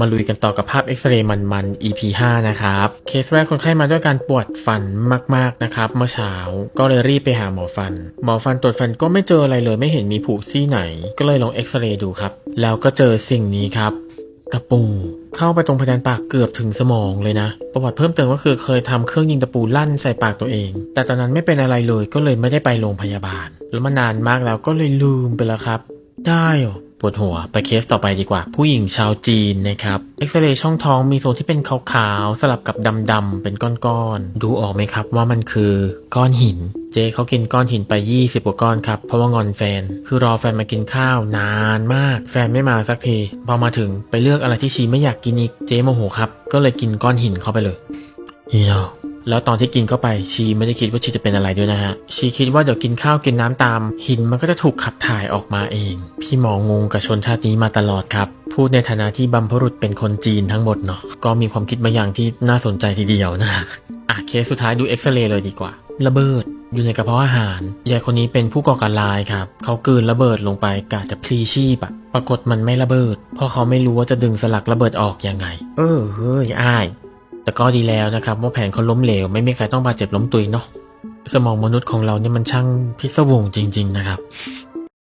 มาลุยกันต่อกับภาพเอ็กซเรย์มันๆ EP 5 นะครับ เคสแรกคนไข้มาด้วยการปวดฟันมากๆนะครับ เมื่อเช้าก็เลยรีบไปหาหมอฟัน หมอฟันตรวจฟันก็ไม่เจออะไรเลยไม่เห็นมีผุซี่ไหน ก็เลยลองเอ็กซเรย์ดูครับ แล้วก็เจอสิ่งนี้ครับตะปูเข้าไปตรงเพดานปากเกือบถึงสมองเลยนะ ประวัติเพิ่มเติมก็คือเคยทำเครื่องยิงตะปูลั่นใส่ปากตัวเอง แต่ตอนนั้นไม่เป็นอะไรเลยก็เลยไม่ได้ไปโรงพยาบาล แล้วมานานมากแล้วก็เลยลืมไปแล้วครับ ได้หรอ ปวดหัวไปเคสต่อไปดีกว่า ผู้หญิงชาวจีนนะครับเอ็กซเรย์ช่องท้องมีโซนที่เป็นขาวๆ สลับกับดำๆ เป็นก้อนๆ ดูออกไหมครับว่ามันคือก้อนหิน เจเขากินก้อนหินไป 20 กว่าก้อนครับ เพราะว่างอนแฟน คือรอแฟนมากินข้าวนานมาก แฟนไม่มาสักที พอมาถึงไปเลือกอะไรที่ชีไม่อยากกินอีก เจโมโหครับ ก็เลยกินก้อนหินเข้าไปเลยเฮีย แล้วตอนที่กินเข้าไปชีไม่ได้คิดว่าชีจะเป็นอะไรด้วยนะฮะ ชีคิดว่าเดี๋ยวกินข้าวกินน้ำตาม หินมันก็จะถูกขับถ่ายออกมาเอง พี่หมองงกับชนชาตินี้มาตลอดครับ พูดในฐานะที่บัมพรุษเป็นคนจีนทั้งหมดเนาะก็มีความคิดบางอย่างที่น่าสนใจทีเดียวนะอะเคสสุดท้ายดูเอ็กซเรย์เลยดีกว่า ระเบิดอยู่ในกระเพาะอาหาร ยายคนนี้เป็นผู้ก่อการร้ายครับ เขากืนระเบิดลงไปกะจะพลีชีพอะปรากฏมันไม่ระเบิด เพราะเขาไม่รู้ว่าจะดึงสลักระเบิดออกยังไง เออ เฮ้ยอ้าย แต่ก็ดีแล้วนะครับว่าแผนเขาล้มเหลว ไม่มีใครต้องบาดเจ็บล้มตุยเนาะสมองมนุษย์ของเราเนี่ยมันช่างพิศวงจริง ๆ นะครับ